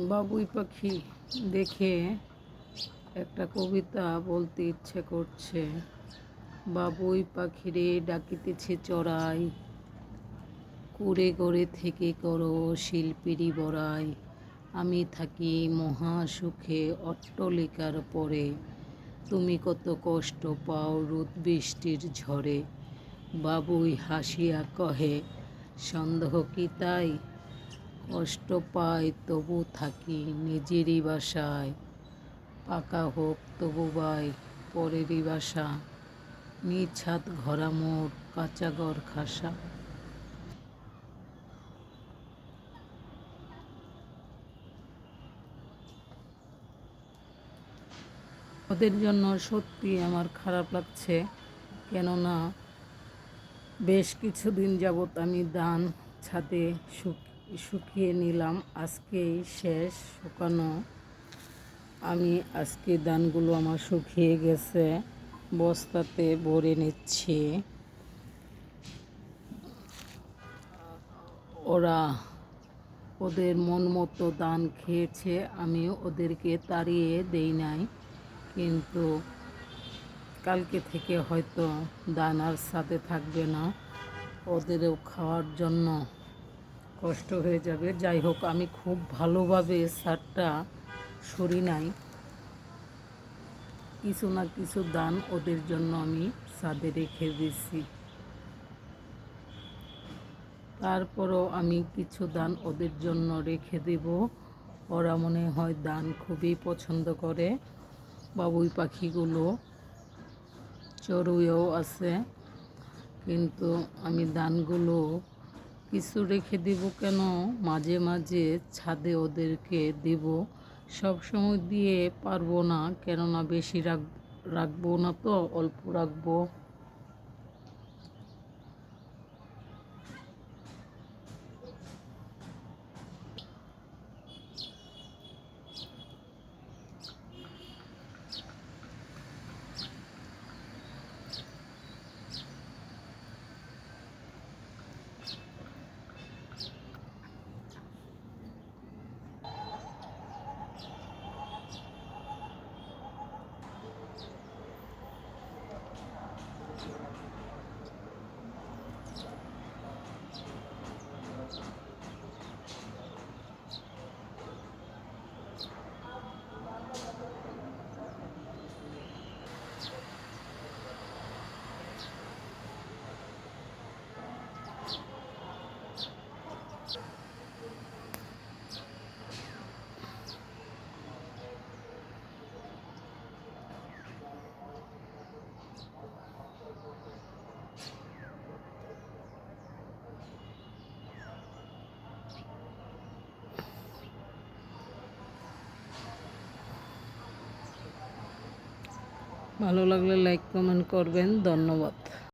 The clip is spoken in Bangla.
বাবুই পাখি দেখে একটা কবিতা বলতে ইচ্ছে করছে। বাবুই পাখিরে ডাকিতেছে চড়াই, কুড়ে গড়ে থেকে করো শিল্পীরই বড়াই। আমি থাকি মহা সুখে অট্টলিকার পরে, তুমি কত কষ্ট পাও রোদ বৃষ্টির ঝড়ে বাবুই হাসিয়া কহে, সন্দেহ কি তাই? কষ্ট পাই তবু থাকি নিজেরই বাসায়। পাকা হোক, তবু বাই পরেরই বাসা। নিজ ছাদ ঘরা মোর, কাঁচা ঘর খাসা। ওদের জন্য সত্যি আমার খারাপ লাগছে, কেননা বেশ কিছুদিন যাবৎ আমি দান ছাদে শুক- শুকিয়ে নিলাম। আজকেই শেষ শুকানো। আমি আজকে দানগুলো আমার শুকিয়ে গেছে। বস্তাতে ভরে নিচ্ছি। ওরা ওদের মন মতো দান খেয়েছে, আমি ওদেরকে তাড়িয়ে দেই নাই। কিন্তু কালকে থেকে হয়তো দান আর সাথে থাকবে না। ওদেরও খাওয়ার জন্য কষ্ট হয়ে যাবে। যাই হোক, আমি খুব ভালোভাবে সারটা সরি নাই। কিছু না কিছু দান ওদের জন্য আমি সাদে রেখে দিছি তারপরও আমি কিছু দান ওদের জন্য রেখে দেব। ওরা মনে হয় দান খুবই পছন্দ করে। বাবুই পাখিগুলো চড়ুইও আছে, কিন্তু আমি দানগুলো কিছু রেখে দিব কেন? মাঝে মাঝে ছাদে ওদেরকে দেব। সব সময় দিয়ে পারব না, কেননা বেশি রাখ রাখব না তো, অল্প রাখব। ভালো লাগলে লাইক কমেন্ট করবেন ধন্যবাদ।